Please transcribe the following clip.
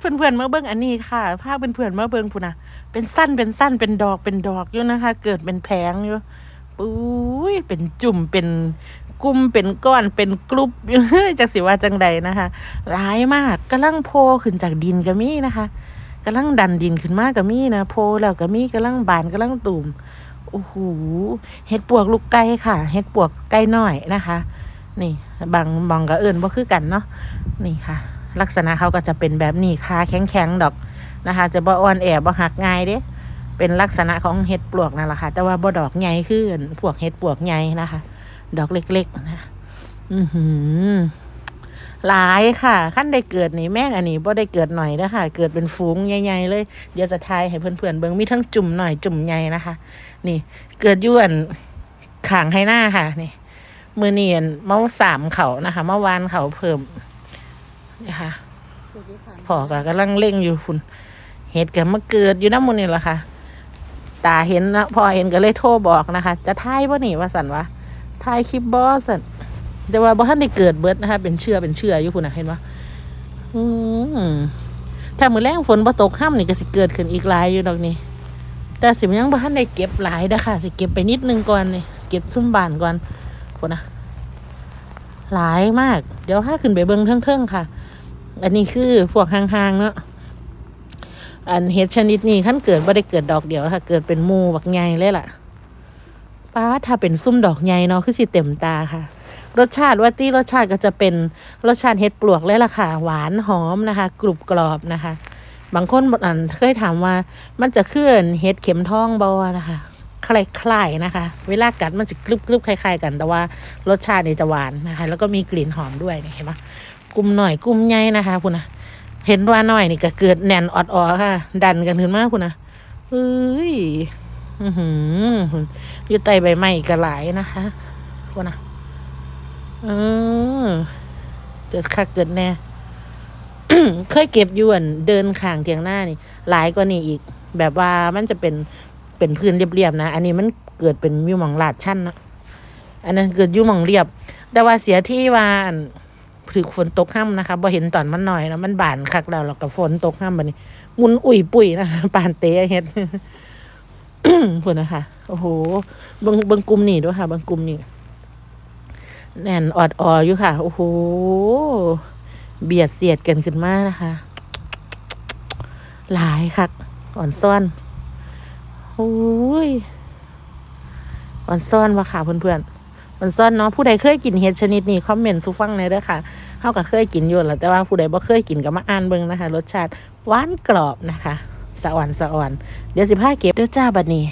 เพื่อนๆมาเบิ่งอันนี้ค่ะพาเพื่อนๆมาเบิ่งพุ่นน่ะเป็นสั้นเป็นสั้นเป็นดอกเป็นดอกอยู่นะคะ เกิดเป็นแผงอยู่ปุ้ยเป็นจุ่มเป็นกลุ่มเป็นก้อนเป็นกลุ่มอยู่จักสิว่าจังใดนะคะหลายมากกำลังโผล่ขึ้นจากดินก็มีนะคะกำลังดันดินขึ้นมาก็มีนะโผล่แล้วก็มีกำลังบานกำลังตุ่มโอ้โหเห็ดปวกลูกไก่ค่ะ เห็ดปวกไก่น้อยนะคะ นี่บางบองกับเอิญบ่คือกันเนาะนี่ค่ะ ลักษณะเขาก็จะเป็นแบบนี้ค่ะแข็งๆดอกนะคะ จะบ่อ่อนแอบ่หักง่ายเด้เป็นลักษณะของเห็ดปลวกนั่นแหละค่ะ แต่ว่าบ่ดอกใหญ่คืออันพวกเห็ดปลวกใหญ่นะคะ ดอกเล็กๆนะอือหือหลายค่ะขั้นได้เกิดนี่แม่งอันนี้บ่ได้เกิดหน่อยนะคะเกิดเป็นฝูงใหญ่ๆเลย เดี๋ยวจะทายให้เพื่อนๆเบิ่งมีทั้งจุ่มหน่อยจุ่มใหญ่นะคะ นี่ เกิดยู่นขางให้หน้าค่ะ นี่มือเนียนเมาสามเขานะคะเมื่อวานเขาเพิ่ม นี่ค่ะพอก็กำลังเล่งอยู่คุณเห็ดกันมาเกิดอยู่น้ำมูลนี่แหละค่ะตาเห็นนะพอเห็นก็เลยโทรบอกนะคะ จะถ่ายบ่นี่ว่าสันวะถ่ายคลิปบอสันแต่ว่าบ่ทันได้เกิดเบิดนะคะ เป็นเชื่อเป็นเชื่ออยู่คุณนะเห็นปะอืมถ้ามือแรงฝนบ่ตกห้ามนี่ก็สิเกิดขึ้นอีกหลายอยู่ดอกนี่แต่สิมันยังบ่ทันได้เก็บหลายเด้อค่ะ สิเก็บไปนิดนึงก่อนนี่เก็บซุ่มบานก่อนคุณนะหลายมาก เดี๋ยวถ้าขึ้นไปเบิ่งเทิงๆค่ะ อันนี้คือพวกห่างๆเนาะอันเห็ดชนิดนี้ขั้นเกิดบ่ได้เกิดดอกเดียวค่ะ เกิดเป็นมูบักใหญ่เลยล่ะป้าถ้าเป็นซุ้มดอกใหญ่เนาะคือสิเต็มตาค่ะ รสชาติว่าตี้รสชาติก็จะเป็นรสชาติเห็ดปลวกเลยล่ะค่ะ หวานหอมนะคะ กรุบกรอบนะคะ บางคนอันเคยถามว่า มันจะเคลื่อนเห็ดเข็มทองบอนะคะคล้ายๆนะคะ เวลากัดมันจะกรึบๆคล้าย ๆ กัน แต่ว่ารสชาตินี่จะหวานนะคะ แล้วก็มีกลิ่นหอมด้วยเห็นไหม กลุ่มหน่อยกลุ่มใหญ่นะคะคุณนะเห็นว่าน้อยนี่ก็เกิดแน่นออดๆค่ะ ดันกันขึ้นมากคุณนะเฮ้ยอือยู่ใต้ใบไม้ก็หลายนะคะคุณนะเออเกิดคักเกิดแน่เคยเก็บยวนเดินข้างเทียงหน้านี่ หลายกว่านี้อีก แบบว่ามันจะเป็นเป็นพื้นเรียบๆนะ อันนี้มันเกิดเป็นยูมองลาดชั้นนะอันนั้นเกิดยูมองเรียบ แต่ว่าเสียที่ว่าน ถือฝนตกห้ำนะคะบ่เห็นตอนมันหน่อยนะมันบานคักแล้วแล้วก็ฝนตกห้ำบัดนี้มุนอุ่ยปุ๋ยนะคะปานเตะเฮ็ดฝนนะคะโอ้โหเบิ่งเบิ่งกลุ่มนี่ด้วยค่ะเบิ่งกลุ่มนี่แน่นออดอออยู่ค่ะ โอ้โห เบียดเสียดกันขึ้นมากนะคะ หลายคักอ่อนซ่อนโอ้ยอ่อนซ่อนวะค่ะเพื่อนๆอ่อนซ่อนเนาะผู้ใดเคยกินเห็ดชนิดนี้คอมเมนต์สุฟังในอยเด้อค่ะ เฮาก็เคยกินอยู่แหละแต่ว่าผู้ใดบ่เคยกินก็มาอ่านเบิ่งนะคะ รสชาติหวานกรอบนะคะสะอ่อนสะอ่อนเดี๋ยวสิพาเก็บเด้อจ้าบัดนี้